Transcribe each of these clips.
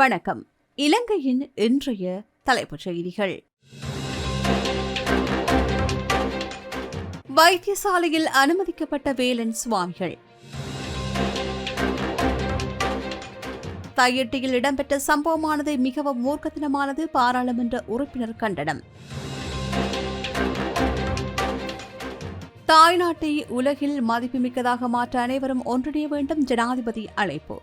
வணக்கம். இலங்கையின் இன்றைய தலைப்புச் செய்திகள். வைத்தியசாலையில் அனுமதிக்கப்பட்ட வேலன் சுவாமிகள். தையட்டியில் இடம்பெற்ற சம்பவமானது மிகவும் மூர்க்கத்தனமானது பாராளுமன்ற உறுப்பினர் கண்டனம். தாய்நாட்டை உலகில் மதிப்புமிக்கதாக மாற்ற அனைவரும் ஒன்றிணைய வேண்டும் ஜனாதிபதி அழைப்பு.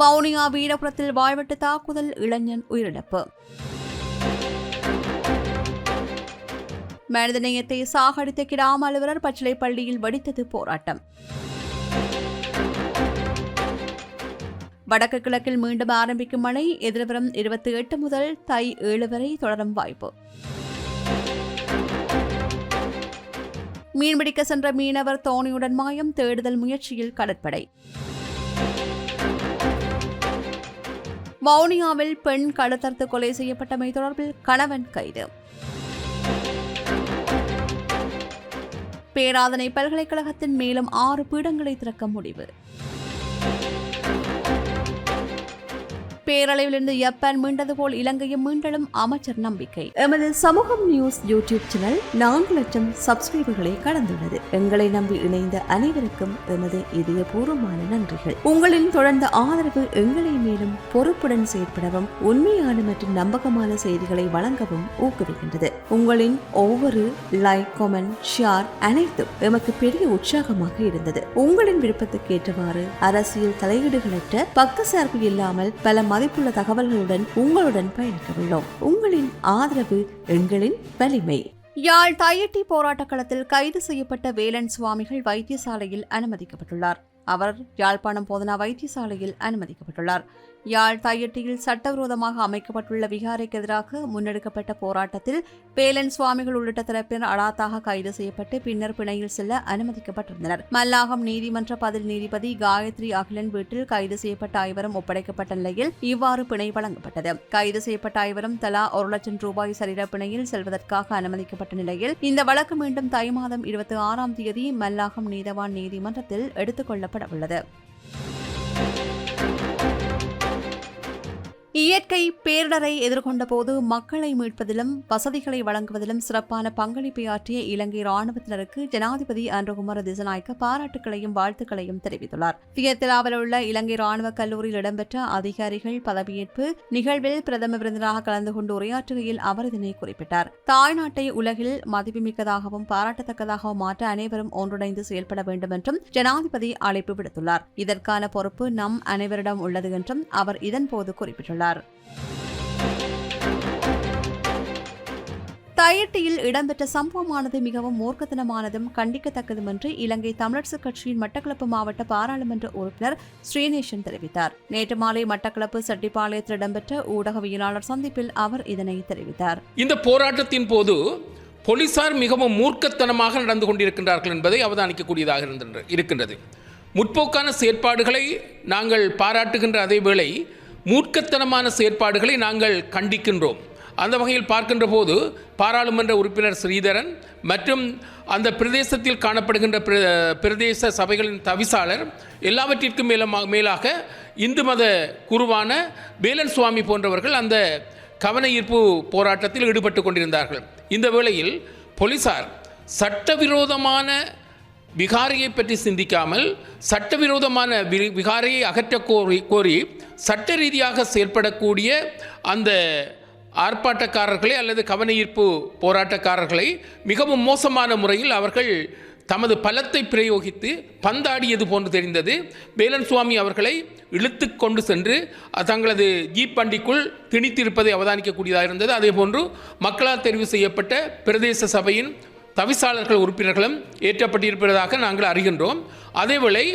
வவுனியா வீரபுரத்தில் வாழ்வெட்டு தாக்குதல் இளைஞன் உயிரிழப்பு. மனிதநேயத்தை சாகடித்த கிராம அலுவலர் பச்சிலை பள்ளியில் வடித்தது போராட்டம். வடக்கு கிழக்கில் மீண்டும் ஆரம்பிக்கும் மழை எதிர்வரும் இருபத்தி எட்டு முதல் தை ஏழு வரை தொடரும் வாய்ப்பு. மீன்பிடிக்க சென்ற மீனவர் தோணியுடன் மாயம் தேடுதல் முயற்சியில் கடற்படை. வவுனியாவில் பெண் கழுத்தறுத்து கொலை செய்யப்பட்டமை தொடர்பில் கணவன் கைது. பேராதனை பல்கலைக்கழகத்தின் மேலும் ஆறு பீடங்களை திறக்க முடிவு. பேரளவிலிருந்து ஜப்பான் மீண்டது போல் இலங்கையும் மீண்டலும் அமைச்சர் நம்பிக்கை. எமது சமூகம் நியூஸ் யூடியூப் சேனல் நான்கு லட்சம் சப்ஸ்கிரைபர்களை கடந்துள்ளது. எங்களை நம்பி இணைந்த அனைவருக்கும் எமது இதயபூர்வமான நன்றிகள். உங்களின் தொடர்ந்த ஆதரவு எங்களை மேலும் பொறுப்புடன் செயற்படவும் உண்மையான மற்றும் நம்பகமான செய்திகளை வழங்கவும் ஊக்குவிக்கின்றது. உங்களின் ஒவ்வொரு லைக் கமெண்ட் ஷேர் அனைத்தும் எமக்கு பெரிய உற்சாகமாக இருந்தது. உங்களின் விருப்பத்துக்கு ஏற்றவாறு அரசியல் தலையீடுகளற்ற பக்க சார்பு இல்லாமல் பல மதிப்புள்ள தகவல்களுடன் உங்களுடன் பயணிக்க உள்ளோம் உங்களின் ஆதரவு எங்களின் வலிமை. யாழ் தையட்டி போராட்ட களத்தில் கைது செய்யப்பட்ட வேலன் சுவாமிகள் வைத்தியசாலையில் அனுமதிக்கப்பட்டுள்ளார். அவர் யாழ்ப்பாணம் போதனா வைத்தியசாலையில் அனுமதிக்கப்பட்டுள்ளார். யாழ் தையட்டியில் சட்டவிரோதமாக அமைக்கப்பட்டுள்ள விகாரைக்கு எதிராக முன்னெடுக்கப்பட்ட போராட்டத்தில் பேலன் சுவாமிகள் உள்ளிட்ட தரப்பினர் அடாத்தாக கைது செய்யப்பட்டு பின்னர் பிணையில் செல்ல அனுமதிக்கப்பட்டிருந்தனர். மல்லாகம் நீதிமன்ற பதில் நீதிபதி காயத்ரி அகிலன் வீட்டில் கைது செய்யப்பட்ட ஐவரும் ஒப்படைக்கப்பட்ட நிலையில் இவ்வாறு பிணை வழங்கப்பட்டது. கைது செய்யப்பட்ட ஐவரும் தலா ஒரு லட்சம் ரூபாய் சரீர பிணையில் செல்வதற்காக அனுமதிக்கப்பட்ட நிலையில் இந்த வழக்கு மீண்டும் தை மாதம் இருபத்தி ஆறாம் தேதி மல்லாகம் நீதவான் நீதிமன்றத்தில் எடுத்துக் கொள்ளப்பட உள்ளது. இயற்கை பேரிடரை எதிர்கொண்ட போது மக்களை மீட்பதிலும் வசதிகளை வழங்குவதிலும் சிறப்பான பங்களிப்பை ஆற்றிய இலங்கை ராணுவத்தினருக்கு ஜனாதிபதி அன்றகுமார திசநாயக்க பாராட்டுகளையும் வாழ்த்துக்களையும் தெரிவித்துள்ளார். தியத்திலாவில் உள்ள இலங்கை ராணுவ கல்லூரியில் இடம்பெற்ற அதிகாரிகள் பதவியேற்பு நிகழ்வில் பிரதம விருந்தினராக கலந்து கொண்டு உரையாற்றுகையில் அவர் இதனை குறிப்பிட்டார். தாய்நாட்டை உலகில் மதிப்புமிக்கதாகவும் பாராட்டத்தக்கதாகவும் மாற்ற அனைவரும் ஒன்றிணைந்து செயல்பட வேண்டும் என்றும் ஜனாதிபதி அழைப்பு விடுத்துள்ளார். இதற்கான பொறுப்பு நம் அனைவரிடம் உள்ளது என்றும் அவர் இதன்போது குறிப்பிட்டுள்ளார். தையட்டியில் இடம்பெற்ற சம்பவமானது மிகவும் மூர்க்கத்தனமானதும் கண்டிக்கத்தக்கதும் என்று இலங்கை தமிழரசு கட்சியின் மட்டக்களப்பு மாவட்ட பாராளுமன்ற உறுப்பினர் ஸ்ரீநேசன் தெரிவித்தார். நேற்று மாலை மட்டக்களப்பு செட்டிப்பாளையத்தில் இடம்பெற்ற ஊடகவியலாளர் சந்திப்பில் அவர் இதனை தெரிவித்தார். இந்த போராட்டத்தின் போது போலீசார் மிகவும் மூர்க்கத்தனமாக நடந்து கொண்டிருக்கின்றார்கள் என்பதை அவதானிக்கக்கூடியதாக இருக்கின்றது. முற்போக்கான செயற்பாடுகளை நாங்கள் பாராட்டுகின்ற அதே வேளை மூர்க்கத்தனமான செயற்பாடுகளை நாங்கள் கண்டிக்கின்றோம். அந்த வகையில் பார்க்கின்ற போது பாராளுமன்ற உறுப்பினர் ஸ்ரீதரன் மற்றும் அந்த பிரதேசத்தில் காணப்படுகின்ற பிர- பிரதேச சபைகளின் தவிசாளர் எல்லாவற்றிற்கும் மேலமா மேலாக இந்து மத குருவான வேலன் சுவாமி போன்றவர்கள் அந்த கவன ஈர்ப்பு போராட்டத்தில் ஈடுபட்டு கொண்டிருந்தார்கள். இந்த வேளையில் போலீசார் சட்டவிரோதமான விகாரியை பற்றி சிந்திக்காமல் சட்டவிரோதமான வி- விகாரையை அகற்ற கோரி கோரி சட்ட ரீதியாக செயல்படக்கூடிய அந்த ஆர்ப்பாட்டக்காரர்களை அல்லது கவன ஈர்ப்பு போராட்டக்காரர்களை மிகவும் மோசமான முறையில் அவர்கள் தமது பலத்தை பிரயோகித்து பந்தாடியது போன்று தெரிந்தது. வேலன் சுவாமி அவர்களை இழுத்து கொண்டு சென்று தங்களது ஜீப் வண்டிக்குள் திணித்திருப்பதை அவதானிக்கக்கூடியதாக இருந்தது அதே போன்று மக்களால் தெரிவு செய்யப்பட்ட பிரதேச சபையின் தவிசாளர்கள் உறுப்பினர்களும் ஏற்றப்பட்டிருப்பதாக நாங்கள் அறிகின்றோம். அதேவேளை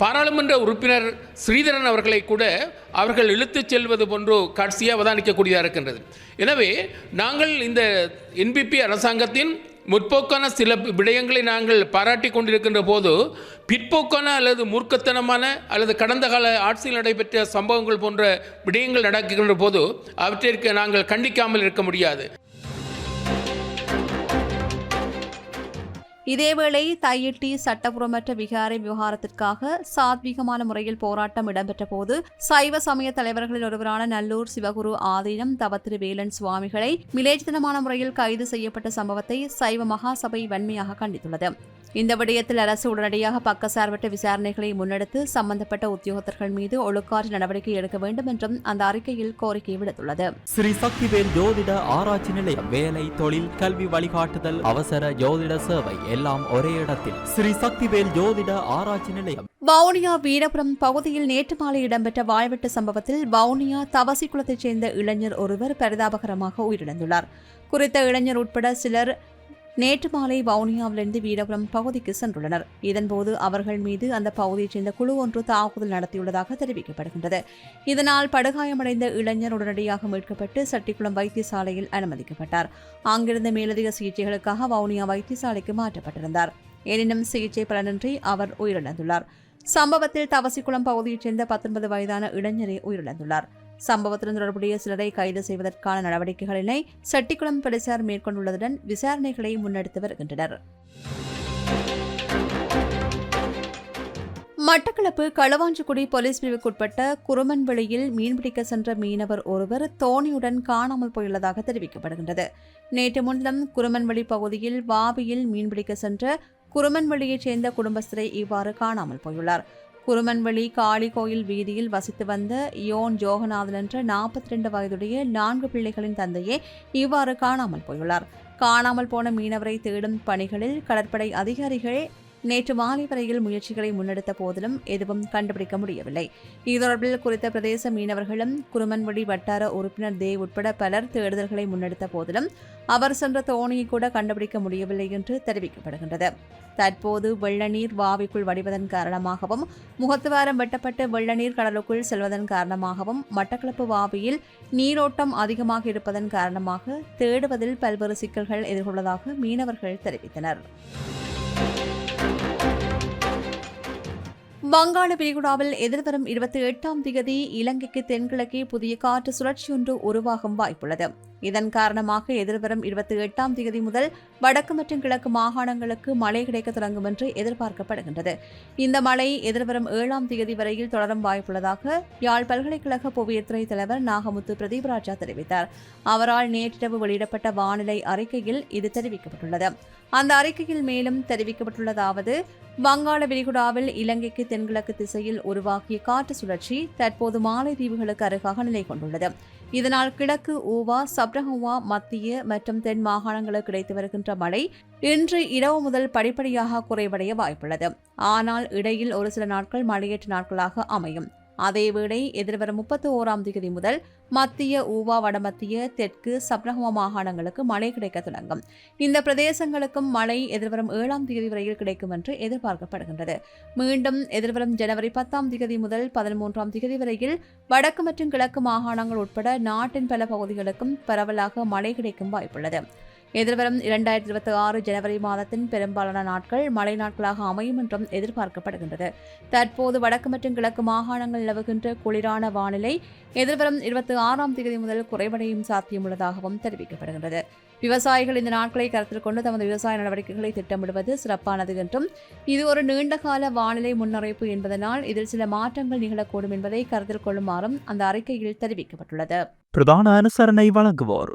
பாராளுமன்ற உறுப்பினர் ஸ்ரீதரன் அவர்களை கூட அவர்கள் இழுத்துச் செல்வது போன்று காட்சியை அவதானிக்கக்கூடியதாக இருக்கின்றது. எனவே நாங்கள் இந்த என்பிபி அரசாங்கத்தின் முற்போக்கான சில விடயங்களை நாங்கள் பாராட்டி கொண்டிருக்கின்ற போது பிற்போக்கான அல்லது மூர்க்கத்தனமான அல்லது கடந்த கால ஆட்சியில் நடைபெற்ற சம்பவங்கள் போன்ற விடயங்கள் நடக்கின்ற போது அவற்றிற்கு நாங்கள் கண்டிக்காமல் இருக்க முடியாது. இதேவேளை தையிட்டி சட்டபுறமற்ற விகாரை விவகாரத்திற்காக சாத்வீகமான முறையில் போராட்டம் இடம்பெற்ற போது சைவ சமய தலைவர்களில் ஒருவரான நல்லூர் சிவகுரு ஆதீனம் தவத்திரு வேலன் சுவாமிகளை மிலேஜ்தனமான முறையில் கைது செய்யப்பட்ட சம்பவத்தை சைவ மகாசபை வன்மையாக கண்டித்துள்ளது. இந்த விடயத்தில் அரசு உடனடியாக பக்கசார்பற்ற விசாரணைகளை முன்னெடுத்து சம்பந்தப்பட்ட உத்தியோகத்தர்கள் மீது ஒழுக்காற்று நடவடிக்கை எடுக்க வேண்டும் என்றும் அந்த அறிக்கையில் கோரிக்கை விடுத்துள்ளது. ஸ்ரீ சக்திவேல் ஜோதிட ஆராய்ச்சி நிலையம் வேலை தொழில் கல்வி வழிகாட்டுதல் அவசர ஜோதிட சேவை எல்லாம் ஒரே இடத்தில். ஸ்ரீ சக்திவேல் ஜோதிட ஆராய்ச்சி நிலையம். வவுனியா வீரபுரம் பகுதியில் நேற்று மாலை இடம்பெற்ற வாய்வெட்டு சம்பவத்தில் வவுனியா தவசி தவசிக்குளத்தைச் சேர்ந்த இளைஞர் ஒருவர் பரிதாபகரமாக உயிரிழந்துள்ளார். குறித்த இளைஞர் உட்பட சிலர் நேற்று மாலை வவுனியாவிலிருந்து வீரபுரம் பகுதிக்கு சென்றுள்ளனர். இதன்போது அவர்கள் மீது அந்த பகுதியைச் சேர்ந்த குழு ஒன்று தாக்குதல் நடத்தியுள்ளதாக தெரிவிக்கப்படுகின்றது. இதனால் படுகாயமடைந்த இளைஞர் உடனடியாக மீட்கப்பட்டு சட்டிக்குளம் வைத்தியசாலையில் அனுமதிக்கப்பட்டார். அங்கிருந்த மேலதிக சிகிச்சைகளுக்காக வவுனியா வைத்தியசாலைக்கு மாற்றப்பட்டிருந்தார். எனினும் சிகிச்சை பலனின்றி அவர் உயிரிழந்துள்ளார். சம்பவத்தில் தவசிக்குளம் பகுதியைச் சேர்ந்த பத்தொன்பது வயதான இளைஞரே உயிரிழந்துள்ளார். சம்பவத்துடன் தொடர்புடைய சிலரை கைது செய்வதற்கான நடவடிக்கைகளினை செட்டிக்குளம் போலீசார் மேற்கொண்டுள்ளதுடன் விசாரணைகளை முன்னெடுத்து வருகின்றனர். மட்டக்களப்பு களுவாஞ்சிக்குடி போலீஸ் பிரிவுக்குட்பட்ட குருமன்வெளியில் மீன்பிடிக்க சென்ற மீனவர் ஒருவர் தோணியுடன் காணாமல் போயுள்ளதாக தெரிவிக்கப்படுகின்றது. நேற்று முன்தினம் குருமன்வெளி பகுதியில் வாபியில் மீன்பிடிக்க சென்ற குருமன்வெளியைச் சேர்ந்த குடும்பஸ்தரை இவ்வாறு காணாமல் போயுள்ளார். குருமன்வெளி காளி கோயில் வீதியில் வசித்து வந்த யோன் ஜோகநாதன் என்ற நாற்பத்தி ரெண்டு வயதுடைய நான்கு பிள்ளைகளின் தந்தையே இவ்வாறு காணாமல் போயுள்ளார். காணாமல் போன மீனவரை தேடும் பணிகளில் கடற்படை அதிகாரிகள் நேற்று மாலை வரையில் முயற்சிகளை முன்னெடுத்த போதிலும் எதுவும் கண்டுபிடிக்க முடியவில்லை. இது தொடர்பில் குறித்த பிரதேச மீனவர்களும் குருமன்வழி வட்டார உறுப்பினர் தே உட்பட பலர் தேடுதல்களை முன்னெடுத்த போதிலும் அவர் சென்ற தோணியை கூட கண்டுபிடிக்க முடியவில்லை என்று தெரிவிக்கப்படுகின்றது. தற்போது வெள்ளநீர் வாவிக்குள் வடிவதன் காரணமாகவும் முகத்துவாரம் வெட்டப்பட்டு வெள்ளநீர் கடலுக்குள் செல்வதன் காரணமாகவும் மட்டக்களப்பு வாவியில் நீரோட்டம் அதிகமாக இருப்பதன் காரணமாக தேடுவதில் பல்வேறு சிக்கல்கள் எதிர்கொள்வதாக மீனவர்கள் தெரிவித்தனர். வங்காள விரிகுடாவில் எதிர்வரும் இருபத்தி எட்டாம் தேதி இலங்கைக்கு தென்கிழக்கே புதிய காற்று சுழற்சியொன்று உருவாகும் வாய்ப்புள்ளது. இதன் காரணமாக எதிர்வரும் இருபத்தி எட்டாம் தேதி முதல் வடக்கு மற்றும் கிழக்கு மாகாணங்களுக்கு மழை கிடைக்க தொடங்கும் என்று எதிர்பார்க்கப்படுகின்றது. இந்த மழை எதிர்வரும் ஏழாம் தேதி வரையில் தொடரும் வாய்ப்புள்ளதாக யாழ் பல்கலைக்கழக புவியத்துறை தலைவர் நாகமுத்து பிரதீப்ராஜா தெரிவித்தார். அவரால் நேற்றிரவு வெளியிடப்பட்ட வானிலை அறிக்கையில் இது தெரிவிக்கப்பட்டுள்ளது. அந்த அறிக்கையில் மேலும் தெரிவிக்கப்பட்டுள்ளதாவது வங்காள விரிகுடாவில் இலங்கைக்கு தென்கிழக்கு திசையில் உருவாகிய காற்று சுழற்சி தற்போது மாலைதீவுகளுக்கு அருகாக நிலை கொண்டுள்ளது. இதனால் கிழக்கு ஊவா சப்ரஹுவா மத்திய மற்றும் தென் மாகாணங்களுக்கு கிடைத்து வருகின்ற மழை இன்று இரவு முதல் படிப்படியாக குறைவடைய வாய்ப்புள்ளது. ஆனால் இடையில் ஒரு சில நாட்கள் மழையேற்ற நாட்களாக அமையும். அதேவேளை எதிர்வரும் முப்பத்தி ஓராம் தேதி முதல் மத்திய ஊவா வடமத்திய தெற்கு சப்ரஹம மாகாணங்களுக்கு மழை கிடைக்க தொடங்கும். இந்த பிரதேசங்களுக்கும் மழை எதிர்வரும் ஏழாம் தேதி வரையில் கிடைக்கும் என்று எதிர்பார்க்கப்படுகின்றது. மீண்டும் எதிர்வரும் ஜனவரி பத்தாம் தேதி முதல் பதிமூன்றாம் தேதி வரையில் வடக்கு மற்றும் கிழக்கு மாகாணங்கள் உட்பட நாட்டின் பல பகுதிகளுக்கும் பரவலாக மழை கிடைக்கும் வாய்ப்புள்ளது. எதிர்வரும் இரண்டாயிரத்தி இருபத்தி ஆறு ஜனவரி மாதத்தின் பெரும்பாலான நாட்கள் மழை நாட்களாக அமையும் என்றும் எதிர்பார்க்கப்படுகின்றது. தற்போது வடக்கு மற்றும் கிழக்கு மாகாணங்கள் நிலவுகின்ற குளிரான வானிலை எதிர்வரும் இருபத்தி ஆறாம் தேதி முதல் குறைவடையும் சாத்தியமுள்ளதாகவும் தெரிவிக்கப்படுகின்றது. விவசாயிகள் இந்த நாட்களை கருத்தில் கொண்டு தமது விவசாய நடவடிக்கைகளை திட்டமிடுவது சிறப்பானது என்றும் இது ஒரு நீண்டகால வானிலை முன்னறிவிப்பு என்பதனால் இதில் சில மாற்றங்கள் நிகழக்கூடும் என்பதை கருத்தில் கொள்ளுமாறும் அந்த அறிக்கையில் தெரிவிக்கப்பட்டுள்ளது. பிரதான அனுசரணை வழங்குவோர்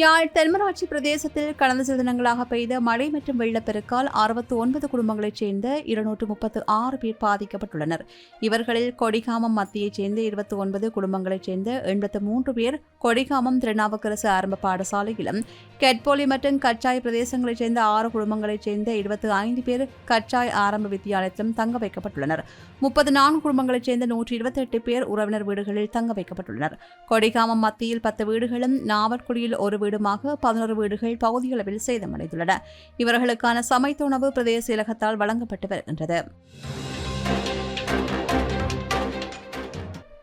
யாழ் தென்மராட்சி பிரதேசத்தில் கடந்த சில தினங்களாக பெய்த மழை மற்றும் வெள்ளப்பெருக்கால் அறுபத்தி ஒன்பது குடும்பங்களைச் சேர்ந்த இருநூற்று முப்பத்து ஆறு பேர் பாதிக்கப்பட்டுள்ளனர். இவர்களில் கொடிகாமம் மத்தியைச் சேர்ந்த இருபத்தி ஒன்பது குடும்பங்களைச் சேர்ந்த எண்பத்து மூன்று பேர் கொடிகாமம் திருநாவுக்கரசு ஆரம்ப பாடசாலையிலும் கெட்போலி மற்றும் கச்சாய் பிரதேசங்களைச் சேர்ந்த ஆறு குடும்பங்களைச் சேர்ந்த இருபத்தி ஐந்து பேர் கச்சாய் ஆரம்ப வித்தியாலயத்திலும் தங்க வைக்கப்பட்டுள்ளனர். முப்பது நான்கு குடும்பங்களைச் சேர்ந்த நூற்றி இருபத்தெட்டு பேர் உறவினர் வீடுகளில் தங்க வைக்கப்பட்டுள்ளனர். கொடிகாமம் மத்தியில் பத்து வீடுகளும் நாவற்குடியில் ஒரு வீடுமாக பதினோரு வீடுகள் பகுதியளவில் சேதமடைந்துள்ளன. இவர்களுக்கான சமைத்த உணவு பிரதேச இலகத்தால் வழங்கப்பட்டு வருகின்றது.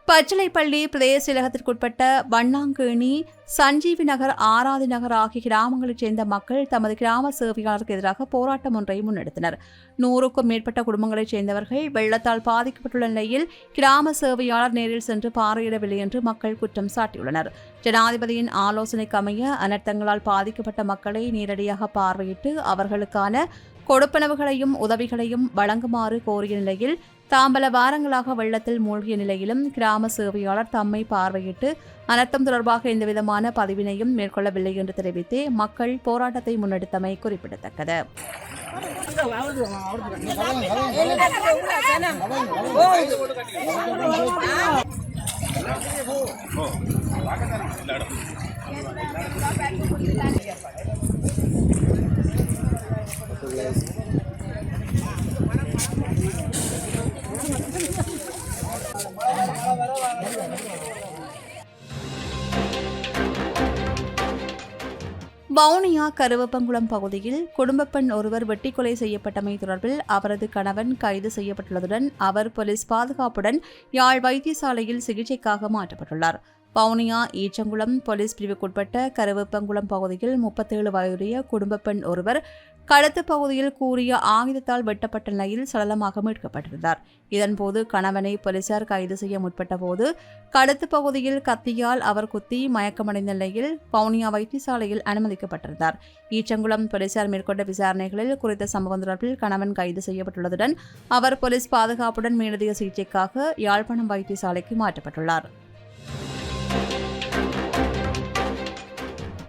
பச்சிலைப்பள்ளி பிரதேசத்திற்குட்பட்ட வண்ணாங்கேணி சஞ்சீவி நகர் ஆராதி நகர் ஆகிய கிராமங்களைச் சேர்ந்த மக்கள் தமது கிராம சேவையாளருக்கு எதிராக போராட்டம் ஒன்றை முன்னெடுத்தனர். நூறுக்கும் மேற்பட்ட குடும்பங்களைச் சேர்ந்தவர்கள் வெள்ளத்தால் பாதிக்கப்பட்டுள்ள நிலையில் கிராம சேவையாளர் நேரில் சென்று பார்வையிடவில்லை என்று மக்கள் குற்றம் சாட்டியுள்ளனர். ஜனாதிபதியின் ஆலோசனைக்கு அமைய அனர்த்தங்களால் பாதிக்கப்பட்ட மக்களை நேரடியாக பார்வையிட்டு அவர்களுக்கான கொடுப்பனவுகளையும் உதவிகளையும் வழங்குமாறு கோரிய நிலையில் தாம்பல வாரங்களாக வெள்ளத்தில் மூழ்கிய நிலையிலும் கிராம சேவையாளர் தம்மை பார்வையிட்டு அனர்த்தம் தொடர்பாக எந்தவிதமான பதிவினையும் மேற்கொள்ளவில்லை என்று தெரிவித்து மக்கள் போராட்டத்தை முன்னெடுத்தமை குறிப்பிடத்தக்கது. வவுனியா கருவப்பங்குளம் பகுதியில் குடும்பப்பெண் ஒருவர் வெட்டி கொலை செய்யப்பட்டமை தொடர்பில் அவரது கணவன் கைது செய்யப்பட்டுள்ளதுடன் அவர் போலீஸ் பாதுகாப்புடன் யாழ் வைத்தியசாலையில் சிகிச்சைக்காக மாற்றப்பட்டுள்ளார். பவுனியா ஈச்சங்குளம் போலீஸ் பிரிவுக்குட்பட்ட கருவப்பங்குளம் பகுதியில் முப்பத்தேழு வயதுடைய குடும்ப பெண் ஒருவர் களத்து பகுதியில் கூறிய ஆயுதத்தால் வெட்டப்பட்ட நிலையில் சடலமாக மீட்கப்பட்டிருந்தார். இதன்போது கணவனை போலீசார் கைது செய்ய முற்பட்டபோது களத்து பகுதியில் கத்தியால் அவர் குத்தி மயக்கமடைந்த நிலையில் பவுனியா வைத்தியசாலையில் அனுமதிக்கப்பட்டிருந்தார். ஈச்சங்குளம் போலீசார் மேற்கொண்ட விசாரணைகளில் குறித்த சம்பவம் தொடர்பில் கணவன் கைது செய்யப்பட்டுள்ளதுடன் அவர் போலீஸ் பாதுகாப்புடன் மேலதிக சிகிச்சைக்காக யாழ்ப்பாணம் வைத்தியசாலைக்கு மாற்றப்பட்டுள்ளார்.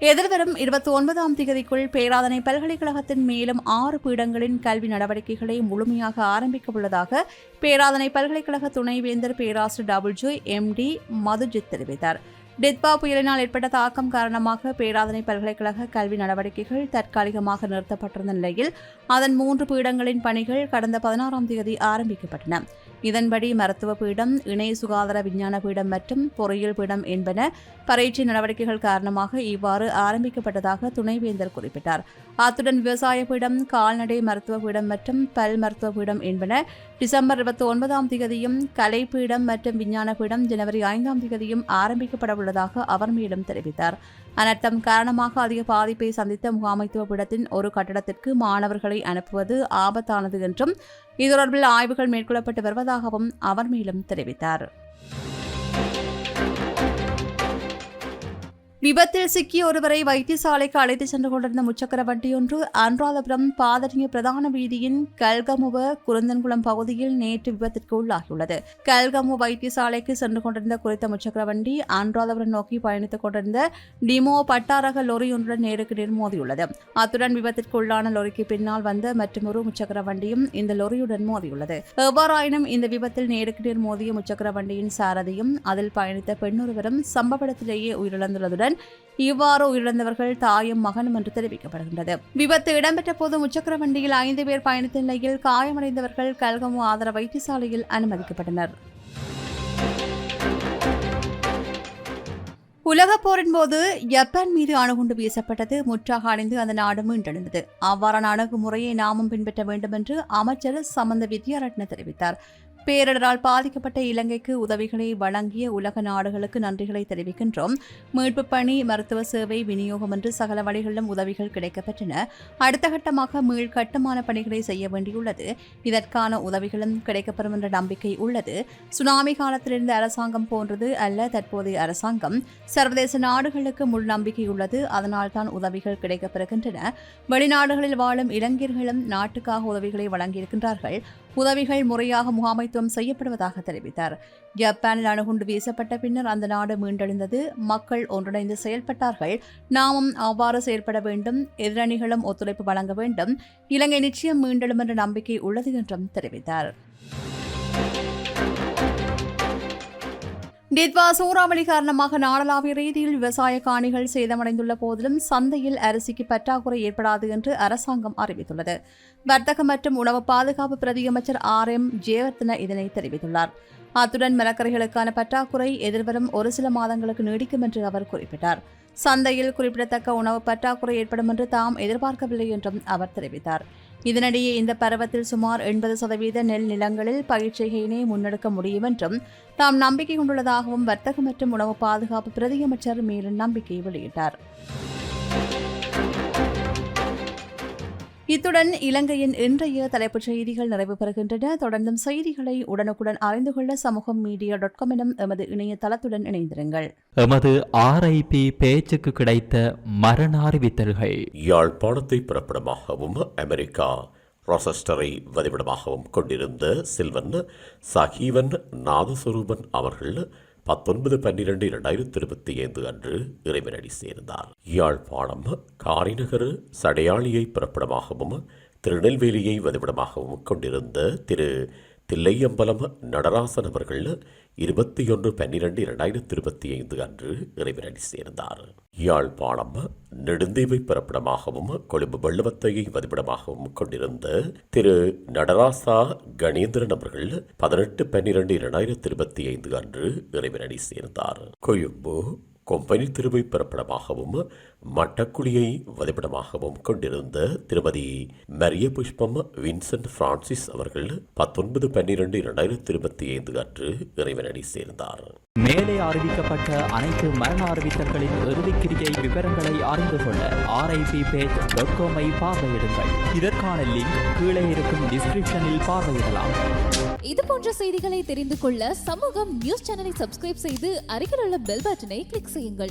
எதிர்வரும் இருபத்தி ஒன்பதாம் தேதிக்குள் பேராதனை பல்கலைக்கழகத்தின் மேலும் ஆறு பீடங்களின் கல்வி நடவடிக்கைகளை முழுமையாக ஆரம்பிக்க உள்ளதாக பேராதனை பல்கலைக்கழக துணைவேந்தர் பேராசிரியர் டபுள் ஜோய் எம்டி மதுஜித் தெரிவித்தார். டித்பா புயலினால் ஏற்பட்ட தாக்கம் காரணமாக பேராதனை பல்கலைக்கழக கல்வி நடவடிக்கைகள் தற்காலிகமாக நிறுத்தப்பட்டிருந்த நிலையில் அதன் மூன்று பீடங்களின் பணிகள் கடந்த பதினாறாம் தேதி ஆரம்பிக்கப்பட்டன. இதன்படி மருத்துவ பீடம் இணை சுகாதார விஞ்ஞான பீடம் மற்றும் பொறியியல் பீடம் என்பன பரீட்சை நடவடிக்கைகள் காரணமாக இவ்வாறு ஆரம்பிக்கப்பட்டதாக துணைவேந்தர் குறிப்பிட்டார். அத்துடன் விவசாய பீடம் கால்நடை மருத்துவ பீடம் மற்றும் பல் மருத்துவ பீடம் என்பன டிசம்பர் இருபத்தி ஒன்பதாம் தேதியும் கலை பீடம் மற்றும் விஞ்ஞான பீடம் ஜனவரி ஐந்தாம் தேதியும் ஆரம்பிக்கப்பட உள்ளதாக அவர் மேலும் தெரிவித்தார். அனர்த்தம் காரணமாக அதிக பாதிப்பை சந்தித்த முகாமைத்துவ பீடத்தின் ஒரு கட்டடத்திற்கு மாணவர்களை அனுப்புவது ஆபத்தானது என்றும் இது தொடர்பில் ஆய்வுகள் மேற்கொள்ளப்பட்டு வருவதாகவும் அவர் மேலும் தெரிவித்தார். விபத்தில் சிக்கிய ஒருவரை வைத்தியசாலைக்கு அழைத்து சென்று கொண்டிருந்த முச்சக்கர வண்டியொன்று அன்றாதபுரம் பாதரிய பிரதான வீதியின் கல்கமுவ குருந்தன்குளம் பகுதியில் நேற்று விபத்திற்கு உள்ளாகியுள்ளது. கல்கமு வைத்தியசாலைக்கு சென்று கொண்டிருந்த குறித்த முச்சக்கர வண்டி அன்றாதபுரம் நோக்கி பயணித்துக் கொண்டிருந்த டிமோ பட்டாரக லொரி ஒன்றுடன் நேருக்கு நேர் மோதியுள்ளது. அத்துடன் விபத்திற்கு உள்ளான லொரிக்கு பின்னால் வந்த மற்றொரு முச்சக்கர வண்டியும் இந்த லொரியுடன் மோதியுள்ளது. எவ்வாறாயினும் இந்த விபத்தில் நேருக்கு நேர் மோதிய முச்சக்கர வண்டியின் சாரதியும் அதில் பயணித்த பெண்ணொருவரும் சம்பவ இடத்திலேயே உயிரிழந்துள்ளதுடன் உடன் இவ்வாறு உயிரிழந்தவர்கள் தாயும் மகனும் என்று தெரிவிக்கப்படுகின்றது. விபத்து இடம்பெற்ற போது முச்சக்கர வண்டியில் ஐந்து பேர் பயணித்த நிலையில் காயமடைந்தவர்கள் கல்கமு ஆதர வைத்தியசாலையில் அனுமதிக்கப்பட்டனர். உலகப் போரின் போது ஜப்பான் மீது அணுகுண்டு வீசப்பட்டது. முற்றாக அணிந்து அந்த நாடு மீண்டெழுந்தது. அவ்வாறான அணுகுமுறையை நாமும் பின்பற்ற வேண்டும் என்று அமைச்சர் சமந்த வித்யாரட்ன தெரிவித்தார். பேரிடரால் பாதிக்கப்பட்ட இலங்கைக்கு உதவிகளை வழங்கிய உலக நாடுகளுக்கு நன்றிகளை தெரிவிக்கின்றோம். மீட்பு பணி மருத்துவ சேவை விநியோகம் என்று சகல வழிகளிலும் உதவிகள் கிடைக்கப்பெற்றன. அடுத்த கட்டமாக மீள் கட்டுமான பணிகளை செய்ய வேண்டியுள்ளது. இதற்கான உதவிகளும் கிடைக்கப்பெறும் என்ற நம்பிக்கை உள்ளது. சுனாமி காலத்திலிருந்து அரசாங்கம் போன்றது அல்ல தற்போதைய அரசாங்கம். சர்வதேச நாடுகளுக்கு முழு நம்பிக்கை உள்ளது. அதனால் தான் உதவிகள் கிடைக்கப்பெறுகின்றன. வெளிநாடுகளில் வாழும் இளைஞர்களும் நாட்டுக்காக உதவிகளை வழங்கியிருக்கின்றார்கள். உதவிகள் முறையாக முகாமைத்துவம் செய்யப்படுவதாக தெரிவித்தார். ஜப்பானில் அணுகுண்டு வீசப்பட்ட பின்னர் அந்த நாடு மீண்டெழுந்தது. மக்கள் ஒன்றிணைந்து செயல்பட்டார்கள். நாமும் அவ்வாறு செயல்பட வேண்டும். எதிரணிகளும் ஒத்துழைப்பு வழங்க வேண்டும். இலங்கை நிச்சயம் மீண்டெழும் என்ற நம்பிக்கை உள்ளது என்றும் தெரிவித்தார். டித்வா சூறாவளி காரணமாக நாடளாவிய ரீதியில் விவசாய காணிகள் சேதமடைந்துள்ள போதிலும் சந்தையில் அரிசிக்கு பற்றாக்குறை ஏற்படாது என்று அரசாங்கம் அறிவித்துள்ளது. வர்த்தக மற்றும் உணவு பாதுகாப்பு பிரதியமைச்சர் ஆர் எம் ஜெயவர்தன இதனை தெரிவித்துள்ளார். அத்துடன் மரக்கறிகளுக்கான பற்றாக்குறை எதிர்வரும் ஒரு சில மாதங்களுக்கு நீடிக்கும் என்று அவர் குறிப்பிட்டார். சந்தையில் குறிப்பிடத்தக்க உணவு பற்றாக்குறை ஏற்படும் என்று தாம் எதிர்பார்க்கவில்லை என்றும் அவர் தெரிவித்தார். இதனிடையே இந்த பருவத்தில் சுமார் எண்பது சதவீத நெல் நிலங்களில் பயிர்ச்செய்கையினை முன்னெடுக்க முடியும் என்றும் தாம் நம்பிக்கை கொண்டுள்ளதாகவும் வர்த்தக மற்றும் உணவு பாதுகாப்பு பிரதியமைச்சர் மேலும் நம்பிக்கை வெளியிட்டார். இத்துடன் இலங்கையின் இன்றைய தலைப்புச் செய்திகள் நிறைவு பெறுகின்றன. தொடர்ந்தும் செய்திகளை உடனுக்குடன் அறிந்து கொள்ள சமூகம் மீடியா டாட் காம் எனும் எமது இணையதளத்துடன் இணைந்திருங்கள். எமது ஆர்ஐபி பேச்சுக்கு கிடைத்த மரண அறிவித்தல்கள் யாழ்ப்பாணத்தை பிறப்பிடமாகவும் அமெரிக்கா ரொசஸ்டரை வதிவிடமாகவும் கொண்டிருந்த சில்வன் சகீவன் நாதஸ்வரூபன் அவர்கள் பத்தொன்பது பன்னிரண்டு இரண்டாயிரத்தி இருபத்தி ஐந்து அன்று இறைவனடி சேர்ந்தார். யாழ்ப்பாணம் காரிநகர் சடையாளியை பிறப்பிடமாகவும் திருநெல்வேலியை வதிவிடமாகவும் கொண்டிருந்த திரு தில்லையம்பலம் நடராசன் அவர்கள் இருபத்தி ஒன்று பன்னிரெண்டு இரண்டாயிரத்தி இருபத்தி ஐந்து அன்று இறைவனடி சேர்ந்தார். யாழ்ப்பாணம் நெடுந்தீவை பிறப்பிடமாகவும் கொழும்பு வெள்ளவத்தையை வதிப்பிடமாகவும் கொண்டிருந்த திரு நடராசா கணேந்திரன் அவர்கள் பதினெட்டு பன்னிரெண்டு இரண்டாயிரத்தி இருபத்தி ஐந்து அன்று இறைவனடி சேர்ந்தார். கொழும்பு கொம்பனி திருவை பிறப்பிடமாகவும் மட்டக்குழியை வதிப்பிடமாகவும் கொண்டிருந்த திருமதி மரிய புஷ்பம் வின்சென்ட் பிரான்சிஸ் அவர்கள் பத்தொன்பது பன்னிரண்டு இரண்டாயிரத்தி இருபத்தி ஐந்து அன்று இறைவனடி சேர்ந்தார். மேலே அறிவிக்கப்பட்ட அனைத்து மரண அறிவித்தல்களின் இறுதிக்கிரியை விவரங்களை அறிந்து கொள்ள R I P page dot காமை பார்வையிடுங்கள். இதற்கான லிங்க் கீழே இருக்கும் டிஸ்கிரிப்ஷனில் பார்வையிடலாம். இது போன்ற செய்திகளை தெரிந்து கொள்ள சமூகம் நியூஸ் சேனலை சப்ஸ்கிரைப் செய்து அருகில் உள்ள பெல் பட்டனை கிளிக் செய்யுங்கள்.